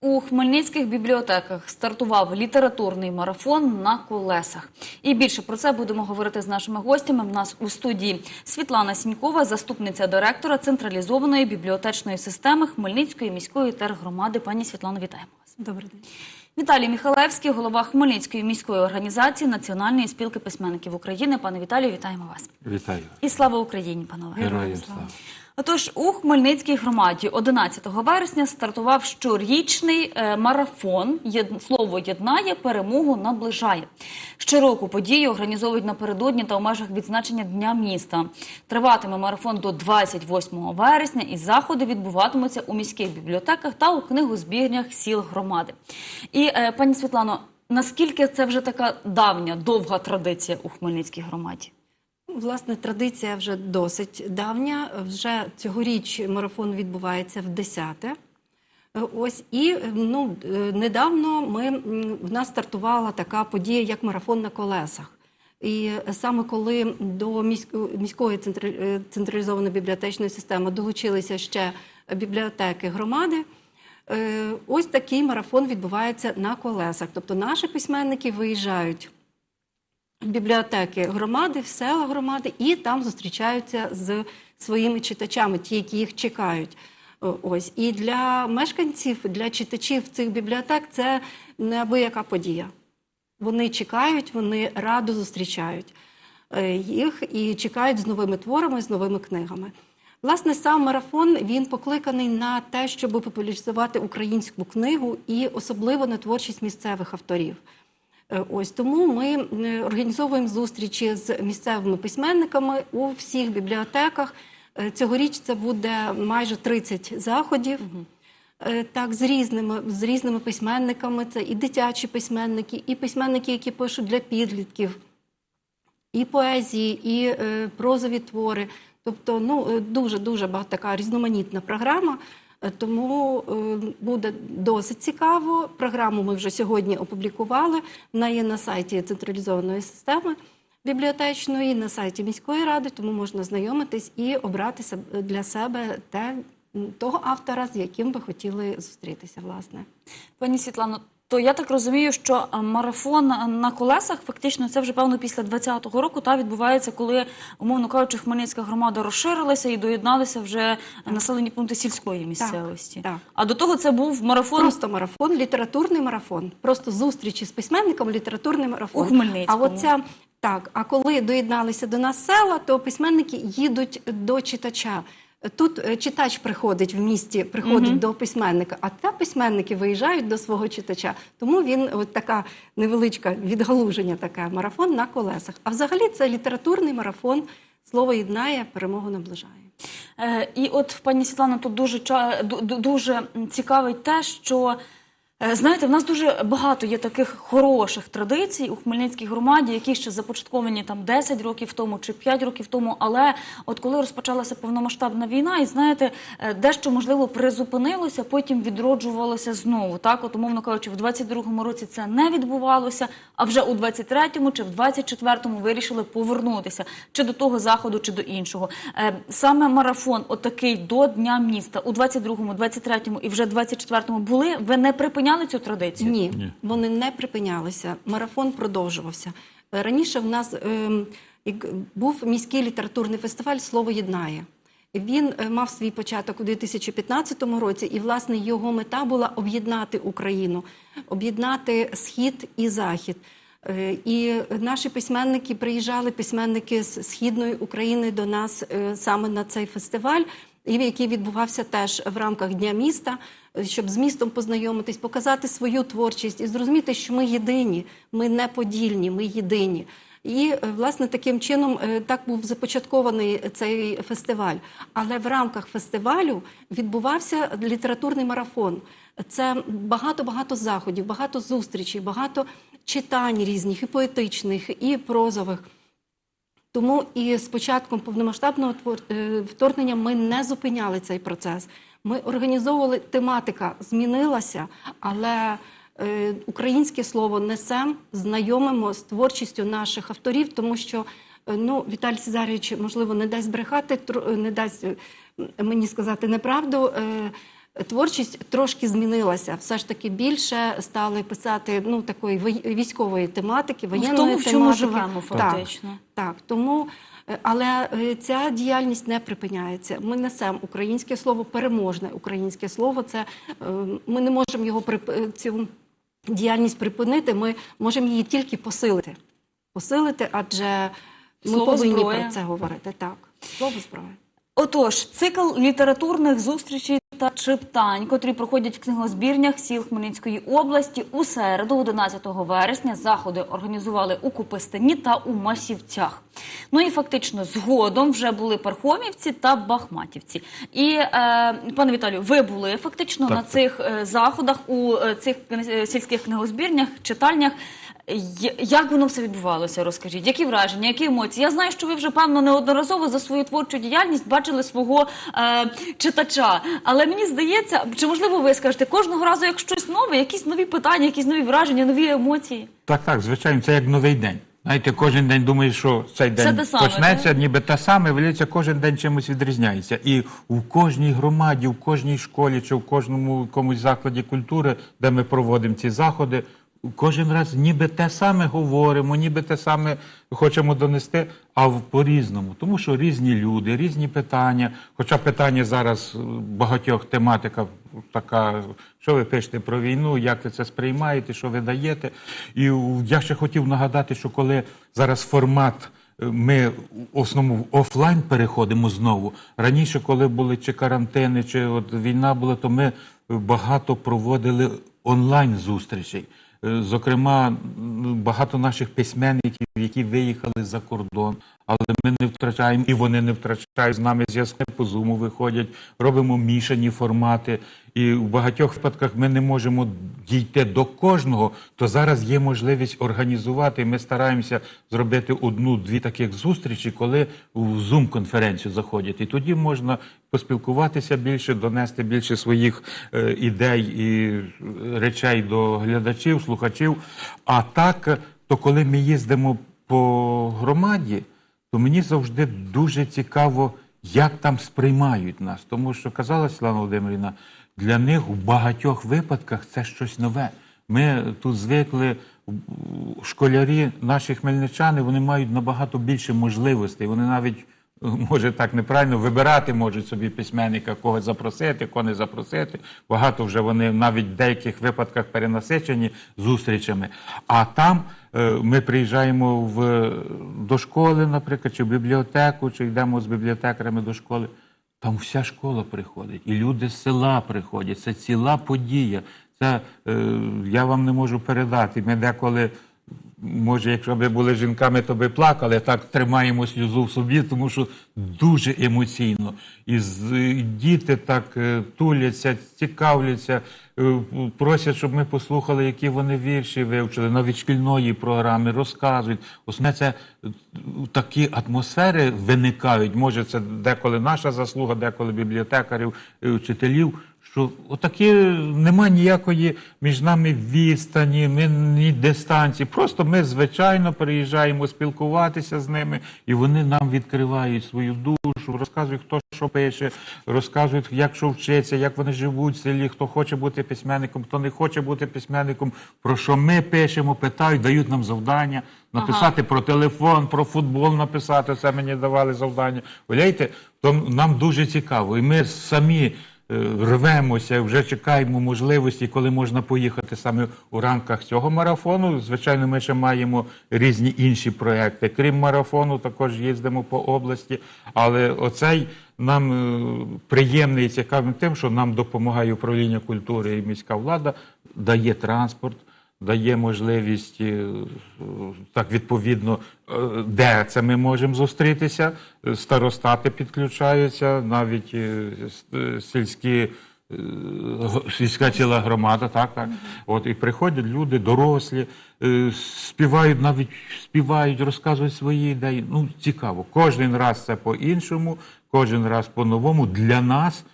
У хмельницьких бібліотеках стартував літературний марафон на колесах. І більше про це будемо говорити з нашими гостями. В нас у студії Світлана Сінькова, заступниця директора централізованої бібліотечної системи Хмельницької міської тергромади. Пані Світлано, вітаємо вас. Добрий день. Віталій Михалевський, голова Хмельницької міської організації Національної спілки письменників України. Пане Віталію, вітаємо вас. Вітаю. І слава Україні, панове. Героям слава. Отож, у Хмельницькій громаді 11 вересня стартував щорічний е, марафон «Єд- Слово єднає, перемогу наближає. Щороку подію організовують напередодні та у межах відзначення Дня міста. Триватиме марафон до 28 вересня і заходи відбуватимуться у міських бібліотеках та у книгозбірнях сіл громади. І, е, пані Світлано, наскільки це вже така давня, довга традиція у Хмельницькій громаді? Власне, традиція вже досить давня. Вже цьогоріч марафон відбувається в 10-те. Е, Ось і е, ну е, недавно ми в нас стартувала така подія, як марафон на колесах. І саме коли до міської централізованої бібліотечної системи долучилися ще бібліотеки громади. Ось такий марафон відбувається на колесах. Тобто наші письменники виїжджають бібліотеки громади, в села громади, і там зустрічаються з своїми читачами, ті, які їх чекають. Ось і для мешканців, для читачів цих бібліотек це неабияка подія. Вони чекають, вони радо зустрічають е, їх і чекають з новими творами, з новими книгами. Власне, сам марафон він покликаний на те, щоб популяризувати українську книгу і особливо на творчість місцевих авторів. Е, Ось тому ми організовуємо зустрічі з місцевими письменниками у всіх бібліотеках. Е, Цьогоріч це буде майже 30 заходів. Е, Так, з різними, з різними письменниками. Це і дитячі письменники, і письменники, які пишуть для підлітків, і поезії, і е, прозові твори. Тобто, ну дуже дуже багато така різноманітна програма. Е, Тому е, буде досить цікаво. Програму ми вже сьогодні опублікували. Вона є на сайті централізованої системи бібліотечної, на сайті міської ради, тому можна знайомитись і обрати для себе те, того автора, з яким би хотіли зустрітися, власне. Пані Світлано, то я так розумію, що е, марафон на колесах фактично це вже певно після 20-го року та відбувається, коли, умовно кажучи, Хмельницька громада розширилася і доєдналися вже населені пункти сільської місцевості. так. А до того це був марафон Просто марафон, літературний марафон. Просто зустрічі з письменником, літературний марафон. У Хмельницькому. А оця так. А коли доєдналися до нас села, то письменники їдуть до читача. Тут е, читач приходить в місті, приходить до письменника, а та письменники виїжджають до свого читача. Тому він от така невеличка відгалуження, таке марафон на колесах. А взагалі це літературний марафон. Слово єднає, перемогу наближає. Е, І от пані Світлана, тут дуже дуже цікавить те, що знаєте, в нас дуже багато є таких хороших традицій у Хмельницькій громаді, які ще започатковані там 10 років тому чи 5 років тому. Але от коли розпочалася повномасштабна війна, і знаєте, е, дещо можливо призупинилося, потім відроджувалося знову. Так, от умовно кажучи, в 22-му році це не відбувалося, а вже у 23-му чи в 24-му вирішили повернутися чи до того заходу, чи до іншого. Е, Саме марафон, отакий до Дня міста у 22-му, 23-му і вже 24-му були. Ви не припиняли цю традицію? Ні, Ні. вони не припинялися. Марафон продовжувався. Е, Раніше в нас як був міський літературний фестиваль Слово єднає. Він е, мав свій початок у 2015 році, і власне його мета була об'єднати Україну, об'єднати схід і захід. Е, І наші письменники приїжджали, письменники з східної України до нас е, саме на цей фестиваль, який відбувався теж в рамках Дня міста, щоб з містом познайомитись, показати свою творчість і зрозуміти, що ми єдині, ми не подільні, ми єдині. І е, власне таким чином е, так був започаткований цей фестиваль. Але в рамках фестивалю відбувався літературний марафон. Це багато багато заходів, багато зустрічей, багато читань різних, і поетичних, і прозових. Тому і з початком повномасштабного е, вторгнення ми не зупиняли цей процес. Ми організовували тематика, змінилася, але е, українське слово несем, знайомимо з творчістю наших авторів, тому що е, ну, Віталій Цезаревич, можливо, не дасть брехати, не дасть мені сказати неправду. Творчість трошки змінилася. Все ж таки більше стали писати ну такої військової тематики, в воєнної тому, в чому живемо, фактично. так, тому, е, але е, ця діяльність не припиняється. Ми несемо українське слово, переможне українське слово. Це е, ми не можемо його прип- цю діяльність припинити. Ми можемо її тільки посилити. Посилити, адже ми Слово повинні зброя. про це говорити. Так, слово зброя. Отож, цикл літературних зустрічей та читань, котрі проходять в книгозбірнях сіл Хмельницької області у середу, 11 вересня, заходи організували у Купистині та у Масівцях. Ну і фактично згодом вже були Пархомівці та Бахматівці. І е, пане Віталію, ви були фактично Так, на цих е, заходах у е, цих е, сільських книгозбірнях, читальнях. Як воно все відбувалося? Розкажіть, які враження, які емоції? Я знаю, що ви вже певно неодноразово за свою творчу діяльність бачили свого е, читача. Але мені здається, чи можливо ви скажете кожного разу, як щось нове, якісь нові питання, якісь нові враження, нові емоції? Так, так, звичайно, це як новий день. Знаєте, кожен день думаєш, що цей день саме, почнеться, так? ніби те саме, виявляється, кожен день чимось відрізняється. І в кожній громаді, в кожній школі чи в кожному якомусь закладі культури, де ми проводимо ці заходи, кожен раз ніби те саме говоримо, ніби те саме хочемо донести, а по-різному. Тому що різні люди, різні питання. Хоча питання зараз багатьох тематика така, що ви пишете про війну, як ви це сприймаєте, що ви даєте. І я ще хотів нагадати, що коли зараз формат. е, Ми в основному в офлайн переходимо знову. Раніше, коли були чи карантини, чи от війна була, то ми багато проводили онлайн зустрічей. Е, Зокрема, багато наших письменників, які виїхали за кордон, але ми не втрачаємо, і вони не втрачають з нами зв'язки по зуму виходять, робимо мішані формати. І в багатьох випадках ми не можемо дійти до кожного, то зараз є можливість організувати. Ми стараємося зробити одну-дві таких зустрічі, коли в Zoom-конференцію заходять. І тоді можна поспілкуватися більше, донести більше своїх е, ідей і речей до глядачів, слухачів. А так, то коли ми їздимо по громаді, то мені завжди дуже цікаво, як там сприймають нас. Тому що казала Світлана Володимирівна, для них у багатьох випадках це щось нове. Ми тут звикли, школярі, наші хмельничани, вони мають набагато більше можливостей. Вони навіть може так неправильно вибирати можуть собі письменника, кого запросити, кого не запросити. Багато вже вони навіть в деяких випадках перенасичені зустрічами. А там е, ми приїжджаємо в, до школи, наприклад, чи в бібліотеку, чи йдемо з бібліотекарями до школи. Там вся школа приходить, і люди з села приходять. Це ціла подія. Це е, я вам не можу передати. Ми деколи, може, якщо б були жінками, то би плакали. Так тримаємо сльозу в собі, тому що дуже емоційно. І діти так е, туляться, цікавляться, е, просять, щоб ми послухали, які вони вірші вивчили, навіть шкільної програми розказують. Основне це е, такі атмосфери виникають. Може, це деколи наша заслуга, деколи бібліотекарів, е, вчителів. Що отакі нема ніякої між нами відстані, ми ні дистанції. Просто ми звичайно приїжджаємо спілкуватися з ними, і вони нам відкривають свою душу, розказують, хто що пише, розказують, як що вчиться, як вони живуть в селі, хто хоче бути письменником, хто не хоче бути письменником, про що ми пишемо, питають, дають нам завдання написати про телефон, про футбол написати. Це мені давали завдання. Уявляєте, то нам дуже цікаво. І ми самі рвемося, вже чекаємо можливості, коли можна поїхати саме у рамках цього марафону. Звичайно, ми ще маємо різні інші проекти. Крім марафону, також їздимо по області. Але оцей нам е, приємний і цікавий тим, що нам допомагає управління культури і міська влада, дає транспорт. Дає можливість е, так відповідно, е, де це ми можемо зустрітися. Старостати підключаються, навіть е, сільські. Сільська ціла громада, так, так. От і приходять люди, дорослі, співають, навіть співають, розказують свої ідеї. Ну, цікаво. Кожен раз це по-іншому, кожен раз по-новому. Для нас,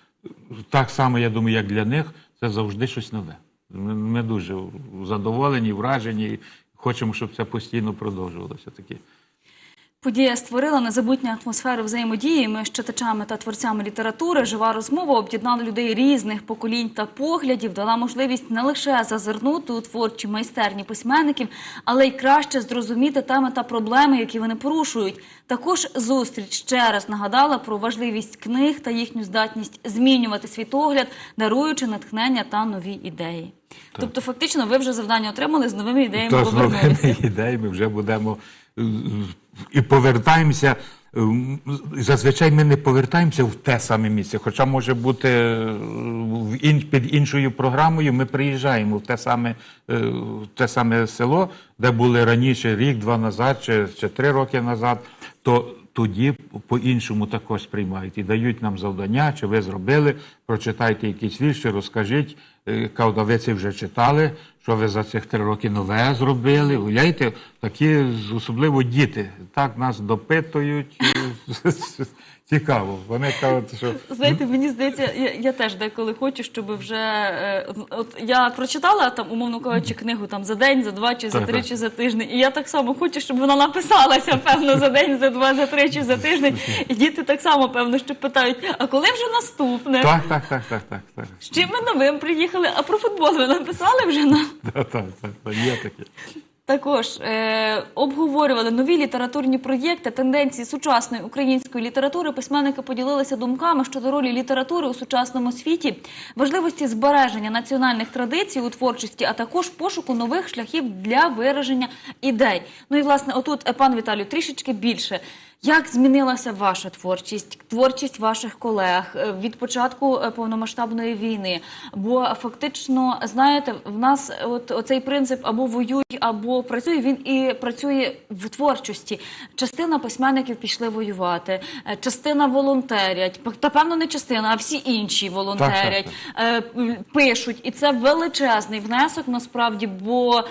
так само, я думаю, як для них, це завжди щось нове. Ми, ми дуже задоволені, вражені, хочемо, щоб це постійно продовжувалося таке. Подія створила незабутню атмосферу взаємодії між читачами та творцями літератури. Жива розмова об'єднала людей різних поколінь та поглядів, дала можливість не лише зазирнути у творчі майстерні письменників, але й краще зрозуміти теми та проблеми, які вони порушують. Також зустріч ще раз нагадала про важливість книг та їхню здатність змінювати світогляд, даруючи натхнення та нові ідеї. Тобто, фактично, ви вже завдання отримали з новими ідеями. То з новими ідеями вже будемо е, і повертаємося. е, Зазвичай ми не повертаємося в те саме місце, хоча може бути е, під іншою програмою. Ми приїжджаємо в те саме, е, в те саме село, де були раніше рік-два назад, чи, чи три роки назад. То тоді по-іншому також сприймають і дають нам завдання, чи ви зробили, прочитайте якісь вірші, розкажіть. Кажуть, а ви це вже читали, що ви за цих три роки нове зробили. Уявляєте, такі особливо діти так нас допитують. Цікаво. Вони кажуть, що Знаєте, мені здається, я, я теж деколи хочу, щоб вже е, от я прочитала там, умовно кажучи, книгу там за день, за два, чи за Так, три, так. чи за тиждень. І я так само хочу, щоб вона написалася, певно, за день, за два, за три, чи за тиждень. І діти так само, певно, що питають: а коли вже наступне? так, так, так, так, так, так. З чим ми новим приїхали? А про футбол ви написали вже нам? Є таке. Також е, обговорювали нові літературні проєкти, тенденції сучасної української літератури. Письменники поділилися думками щодо ролі літератури у сучасному світі, важливості збереження національних традицій у творчості, а також пошуку нових шляхів для вираження ідей. Ну і власне, отут е, пан Віталію трішечки більше. Як змінилася ваша творчість, творчість ваших колег е, від початку е, повномасштабної війни? Бо фактично, знаєте, в нас от оцей принцип або воюй, або працює. Він і працює в творчості. Частина письменників пішли воювати, е, частина волонтерять. Та певно не частина, а всі інші волонтерять, е, м, пишуть, і це величезний внесок насправді. Бо е,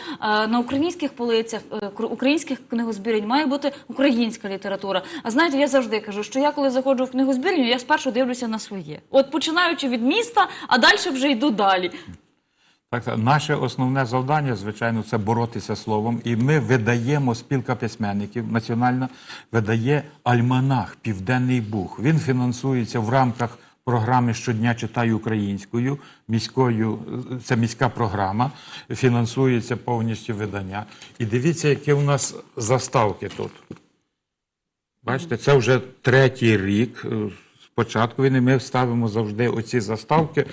на українських полицях е, українських книгозбірень має бути українська література. А знаєте, я завжди кажу, що я коли заходжу в книгозбірню, я спершу дивлюся на своє. От починаючи від міста, а далі вже йду далі. Так, наше основне завдання, звичайно, це боротися словом. І ми видаємо спілка письменників національна видає альманах Південний Буг. Він фінансується в рамках програми Щодня читаю українською. Міською це міська програма, фінансується повністю видання. І дивіться, які у нас заставки тут. Бачите, це вже третій рік. е, Спочатку війни ми ставимо завжди оці заставки.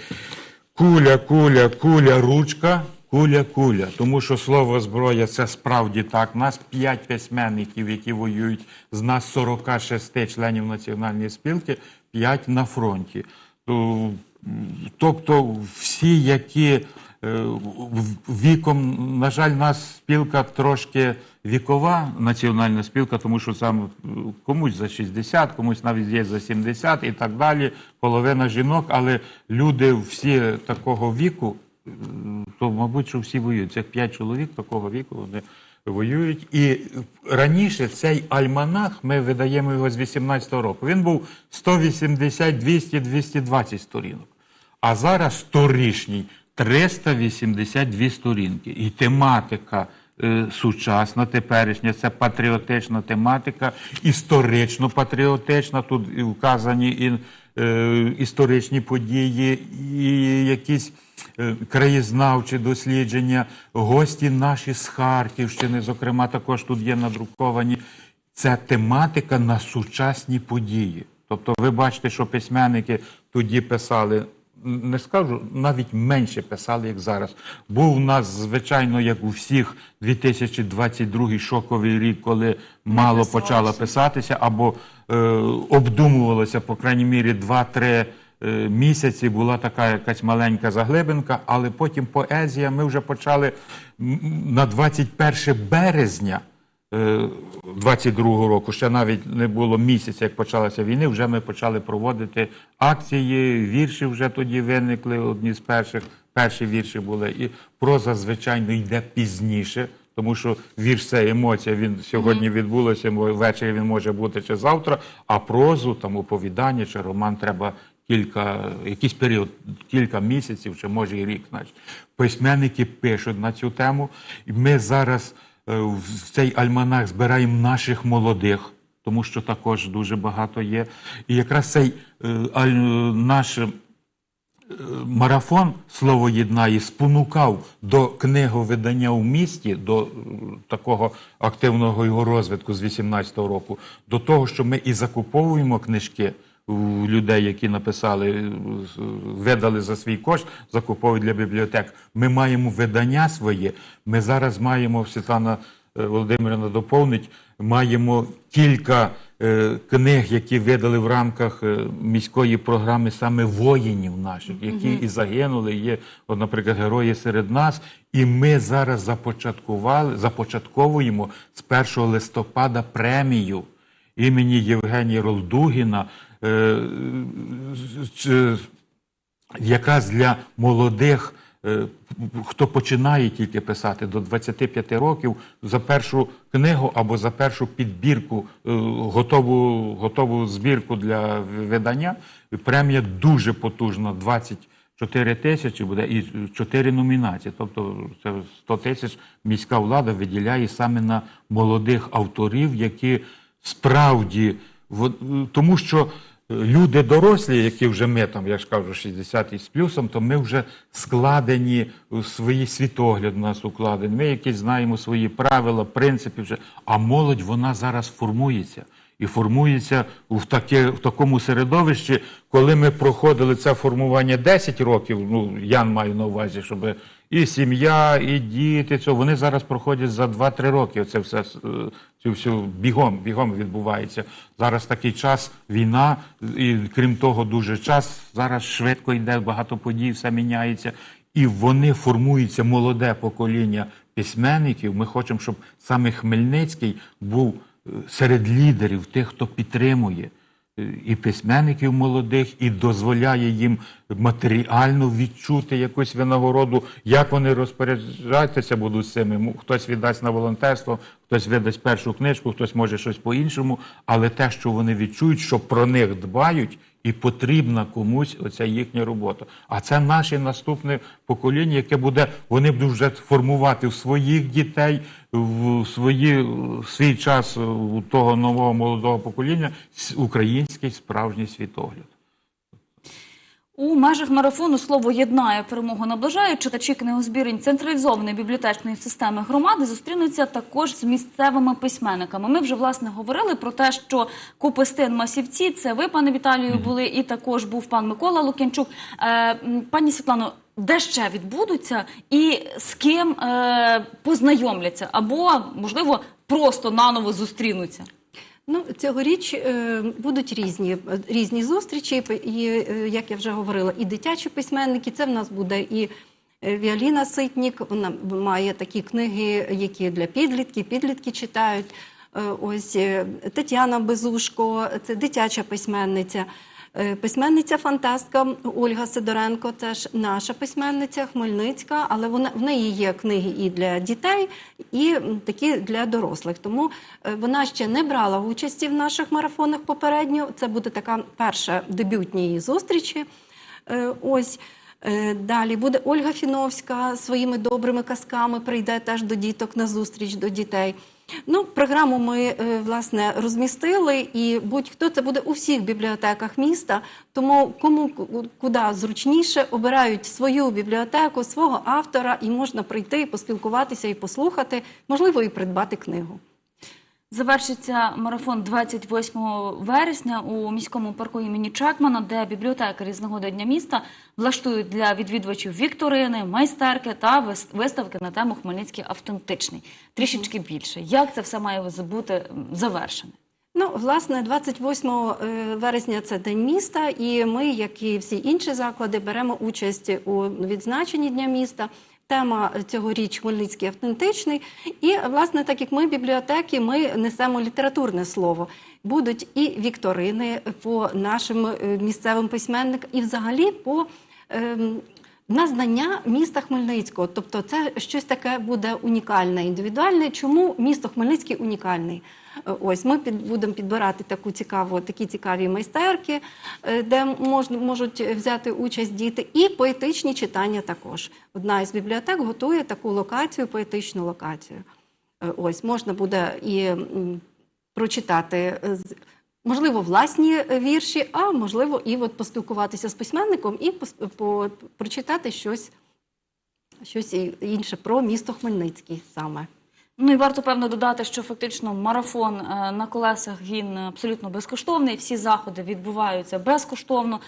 Куля, куля, куля, ручка, куля, куля. Тому що слово зброя це справді так. Нас 5 письменників, які воюють, з нас 46 членів національної спілки, 5 на фронті. Тобто всі, які е, віком, на жаль, нас спілка трошки вікова національна спілка, тому що сам е, комусь за 60, комусь навіть є за 70 і так далі. Половина жінок, але люди всі такого віку, е, то, мабуть, що всі воюють. Цих п'ять чоловік такого віку вони воюють. І раніше цей альманах ми видаємо його з 18-го року. Він був 180, 200, 220 сторінок. А зараз сторічній 382 сторінки. І тематика сучасна, теперішня, це патріотична тематика, історично-патріотична. Тут вказані і, е, історичні події, і якісь е, краєзнавчі дослідження, гості наші з Харківщини, зокрема, також тут є надруковані. Це тематика на сучасні події. Тобто, ви бачите, що письменники тоді писали, не скажу, навіть менше писали, як зараз. Був у нас, звичайно, як у всіх, 2022 шоковий рік, коли мало почало писатися, або е, обдумувалося, по крайній мірі, 2-3 е, місяці була така якась маленька заглибинка, але потім поезія ми вже почали на 21 березня. 22-го року, ще навіть не було місяця, як почалася війни, вже ми почали проводити акції, вірші вже тоді виникли, одні з перших. Перші вірші були. І проза, звичайно, йде пізніше, тому що вірш це емоція, він сьогодні відбулося, ввечері він може бути чи завтра, а прозу, там оповідання чи роман треба кілька, якийсь період, кілька місяців, чи може і рік. Значить. Письменники пишуть на цю тему. І ми зараз е, в цей альманах збираємо наших молодих. тому що також дуже багато є. І якраз цей е, наш е, марафон слово єднає спонукав до книговидання у місті, до е, такого активного його розвитку з 18-го року, до того, що ми і закуповуємо книжки у людей, які написали, е, видали за свій кошт, закуповують для бібліотек. Ми маємо видання своє. Ми зараз маємо Світлана е, Володимирівна доповнить. Маємо кілька е, книг, які видали в рамках е, міської програми саме воїнів наших, які і загинули. Є, от, наприклад, герої серед нас. І ми зараз започаткували, започатковуємо з 1 листопада премію імені Євгенія Ролдугіна. Е, з- якраз для молодих, е, хто починає тільки писати до 25 років, за першу книгу або за першу підбірку, е, готову, готову збірку для видання. Премія дуже потужна, 24 тисячі буде і 4 номінації. Тобто це 100 тисяч міська влада виділяє саме на молодих авторів, які справді тому що люди дорослі, які вже ми там, я ж кажу, 60 із плюсом, то ми вже складені у свої світогляд у нас укладені. Ми якісь знаємо свої правила, принципи вже. А молодь вона зараз формується. І формується в, таке, в такому середовищі, коли ми проходили це формування 10 років, ну я маю на увазі, щоб і сім'я, і діти, це вони зараз проходять за 2-3 роки. Це все е, цю всю бігом, бігом відбувається. Зараз такий час, війна, і крім того, дуже час зараз швидко йде, багато подій, все міняється. І вони формуються молоде покоління письменників. Ми хочемо, щоб саме Хмельницький був е, серед лідерів, тих, хто підтримує і письменників молодих, і дозволяє їм матеріально відчути якусь винагороду, як вони розпоряджатися будуть з цими. М, Хтось віддасть на волонтерство, хтось видасть першу книжку, хтось може щось по-іншому, але те, що вони відчують, що про них дбають. І потрібна комусь оця їхня робота. А це наше наступне покоління, яке буде, вони будуть вже формувати в своїх дітей, в свої, в свій час у того нового молодого покоління український справжній світогляд. У межах марафону слово єднає перемогу наближає. Читачі книгозбірень централізованої бібліотечної системи громади зустрінуться також з місцевими письменниками. Ми вже власне говорили про те, що Купестин Масівці, це ви, пане Віталію, були, і також був пан Микола Лук'янчук. Е, пані Світлано, де ще відбудуться і з ким е, познайомляться, або можливо просто наново зустрінуться. Ну, цьогоріч е, будуть різні, різні зустрічі, і, е, як я вже говорила, і дитячі письменники. Це в нас буде і е, Віаліна Ситнік, вона має такі книги, які для підлітків, підлітки читають. Е, Ось е, Тетяна Безушко, це дитяча письменниця. Е, Письменниця фантастка Ольга Сидоренко, теж наша письменниця Хмельницька, але вона в неї є книги і для дітей, і такі для дорослих. Тому е, вона ще не брала участі в наших марафонах попередньо. Це буде така перша дебютні її зустрічі. Е, Ось. Далі буде Ольга Фіновська своїми добрими казками прийде теж до діток на зустріч до дітей. Ну, програму ми е, власне розмістили, і будь-хто це буде у всіх бібліотеках міста. Тому кому куди зручніше обирають свою бібліотеку, свого автора, і можна прийти, поспілкуватися і послухати, можливо, і придбати книгу. Завершиться марафон 28 вересня у міському парку імені Чекмана, де бібліотекарі з нагоди Дня міста влаштують для відвідувачів вікторини, майстерки та вис- виставки на тему Хмельницький автентичний. Трішечки більше. Як це все має бути завершене? Ну, власне, 28 е, вересня це День міста, і ми, як і всі інші заклади, беремо участь у відзначенні Дня міста. Тема цьогоріч Хмельницький автентичний. І, власне, так як ми бібліотеки, ми несемо літературне слово. Будуть і вікторини по нашим е, місцевим письменникам, і взагалі по ем, на знання міста Хмельницького. Тобто це щось таке буде унікальне, індивідуальне. Чому місто Хмельницький унікальний? Е, Ось ми під, будемо підбирати таку цікаву, такі цікаві майстерки, е, де можна, можуть взяти участь діти, і поетичні читання також. Одна із бібліотек готує таку локацію, поетичну локацію. Е, Ось можна буде і прочитати. Можливо, власні вірші, а можливо, і от поспілкуватися з письменником і пос- по, прочитати щось, щось інше про місто Хмельницький саме. Ну і варто певно додати, що фактично марафон е, на колесах він абсолютно безкоштовний. Всі заходи відбуваються безкоштовно.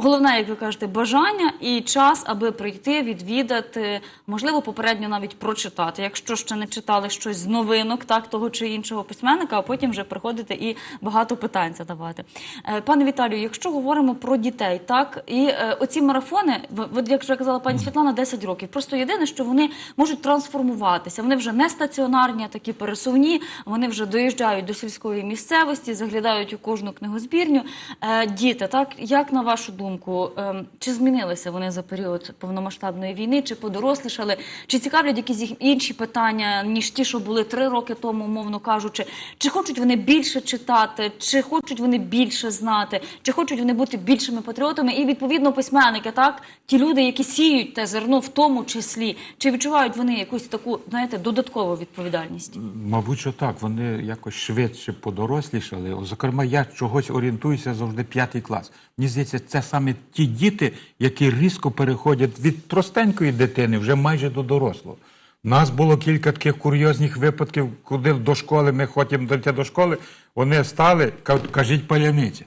Головне, як ви кажете, бажання і час, аби прийти, відвідати, можливо, попередньо навіть прочитати, якщо ще не читали щось з новинок, так того чи іншого письменника, а потім вже приходити і багато питань задавати. Е, Пане Віталію, якщо говоримо про дітей, так і е, оці марафони, як вже казала пані Світлана, 10 років. Просто єдине, що вони можуть трансформуватися. Вони вже не стаціонарні, а такі пересувні. Вони вже доїжджають до сільської місцевості, заглядають у кожну книгозбірню. Е, Діти, так як на вашу думку, ем, чи змінилися вони за період повномасштабної війни, чи подорослішали, чи цікавлять якісь інші питання, ніж ті, що були три роки тому, умовно кажучи, чи хочуть вони більше читати, чи хочуть вони більше знати, чи хочуть вони бути більшими патріотами, і відповідно письменники, так ті люди, які сіють те зерно, в тому числі, чи відчувають вони якусь таку, знаєте, додаткову відповідальність? Мабуть, що так. Вони якось швидше подорослішали. Зокрема, я чогось орієнтуюся завжди п'ятий клас. Мені здається, це саме ті діти, які різко переходять від простенької дитини вже майже до дорослого. У нас було кілька таких курйозних випадків, куди до школи ми хочемо дойти до школи. Вони стали, кажіть паляниця.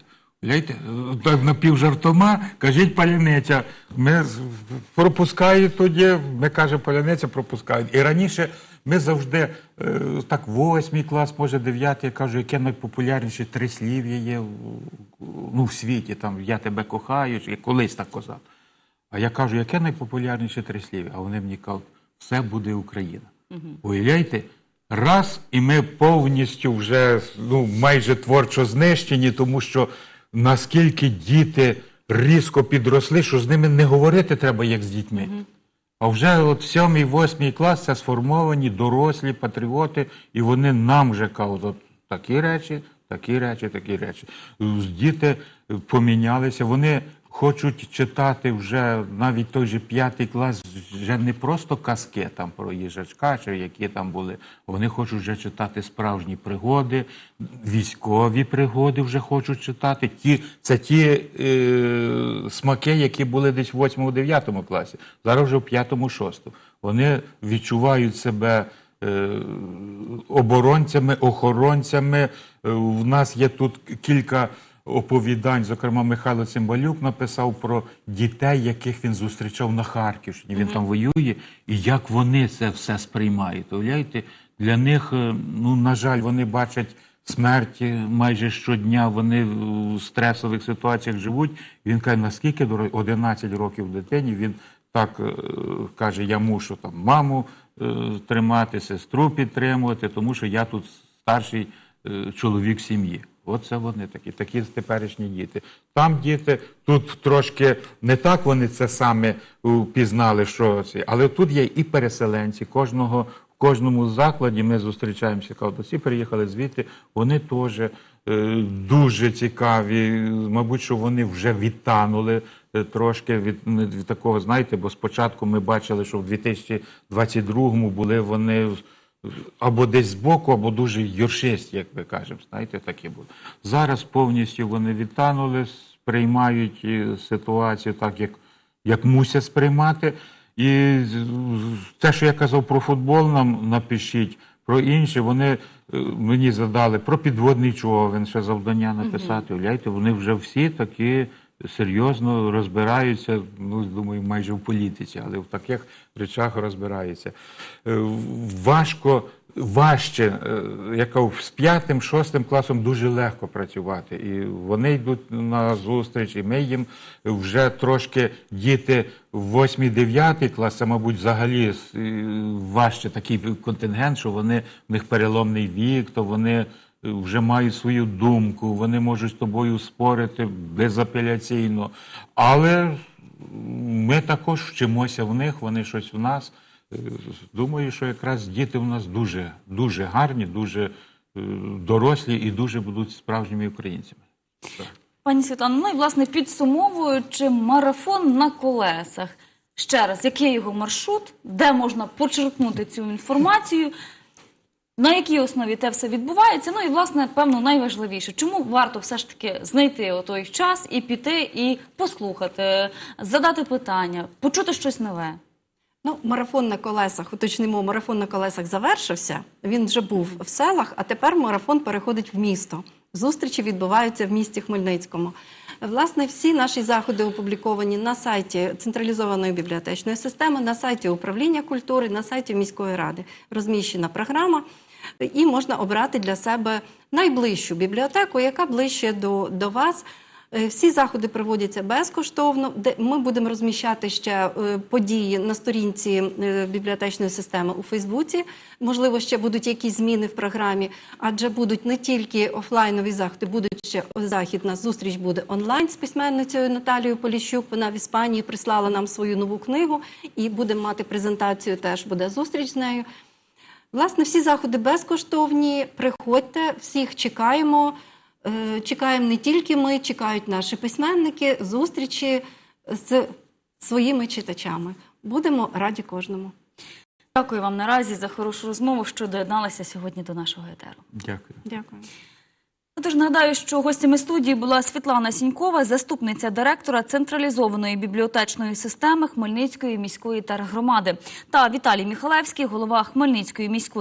Напівжартома, кажіть паляниця. Ми пропускають тоді, ми кажемо паляниця, пропускають. І раніше ми завжди, е, так, восьмий клас, може дев'ятий, я кажу, яке найпопулярніше трислів'я є ну, в світі, там я тебе кохаю, я колись так казав. А я кажу, яке найпопулярніше трислів'я? А вони мені кажуть, все буде Україна. Уявляєте? Раз, і ми повністю вже ну, майже творчо знищені, тому що наскільки діти різко підросли, що з ними не говорити треба, як з дітьми. А вже от сьомий, восьмий клас це сформовані дорослі патріоти, і вони нам вже кажуть, от такі речі, такі речі, такі речі. Діти помінялися, вони хочуть читати вже навіть той же п'ятий клас, вже не просто казки там про їжачка, чи які там були. Вони хочуть вже читати справжні пригоди, військові пригоди вже хочуть читати. Ті, це ті е, смаки, які були десь в 8-9 класі, зараз вже в 5-6. Вони відчувають себе. е, Оборонцями, охоронцями. Е, В нас є тут кілька оповідань. Зокрема, Михайло Цимбалюк написав про дітей, яких він зустрічав на Харківщині. Він там воює, і як вони це все сприймають. Уявляєте, для них, е, ну на жаль, вони бачать смерть майже щодня. Вони в стресових ситуаціях живуть. Він каже, наскільки до 11 років дитині він так е, каже: я мушу там маму е, тримати, сестру підтримувати, тому що я тут старший чоловік сім'ї. Оце вони такі, такі теперішні діти. Там діти, тут трошки не так вони це саме е, пізнали, що але тут є і переселенці. Кожного в кожному закладі ми зустрічаємося. Кажуть, приїхали звідти. Вони теж е, дуже цікаві. Мабуть, що вони вже відтанули е, трошки від, від такого, знаєте, бо спочатку ми бачили, що в 2022-му були вони або десь збоку, або дуже юршисті, як ми кажемо. Знаєте, такі були. Зараз повністю вони відтанули, сприймають е, ситуацію так, як, як мусять сприймати. І те, що я казав про футбол, нам напишіть, про інше, вони е, мені задали про підводний човен, ще завдання написати. Уявляєте, вони вже всі такі серйозно розбираються, ну, думаю, майже в політиці, але в таких речах розбираються. Е, Важко, важче, е, я кажу, з п'ятим, шостим класом дуже легко працювати. І вони йдуть на зустріч, і ми їм вже трошки діти восьмий, дев'ятий клас, це, мабуть, взагалі важче такий контингент, що вони в них переломний вік, то вони вже мають свою думку, вони можуть з тобою спорити безапеляційно. Але ми також вчимося в них, вони щось в нас. Е, Думаю, що якраз діти в нас дуже, дуже гарні, дуже е, дорослі і дуже будуть справжніми українцями. Пані Світлано, ну і власне підсумовуючи марафон на колесах. Ще раз, який його маршрут, де можна почерпнути цю інформацію? На якій основі те все відбувається? Ну і власне, певно, найважливіше, чому варто все ж таки знайти той час і піти, і послухати, задати питання, почути щось нове. Ну, марафон на колесах, уточнимо, марафон на колесах завершився. Він вже був в селах, а тепер марафон переходить в місто. Зустрічі відбуваються в місті Хмельницькому. Власне, всі наші заходи опубліковані на сайті централізованої бібліотечної системи, на сайті управління культури, на сайті міської ради. Розміщена програма, і можна обрати для себе найближчу бібліотеку, яка ближче до, до вас. Е, Всі заходи проводяться безкоштовно. Ми будемо розміщати ще е, події на сторінці е, бібліотечної системи у Фейсбуці. Можливо, ще будуть якісь зміни в програмі, адже будуть не тільки офлайнові заходи, будуть ще захід. На зустріч буде онлайн з письменницею Наталією Поліщук. Вона в Іспанії прислала нам свою нову книгу і будемо мати презентацію. Теж буде зустріч з нею. Власне, всі заходи безкоштовні. Приходьте, всіх чекаємо. Е, Чекаємо не тільки ми, чекають наші письменники, зустрічі з своїми читачами. Будемо раді кожному. Дякую вам наразі за хорошу розмову, що доєдналися сьогодні до нашого етеру. Дякую. Дякую. Тож нагадаю, що гостями студії була Світлана Сінькова, заступниця директора централізованої бібліотечної системи Хмельницької міської тергромади, та Віталій Міхалевський, голова Хмельницької міської.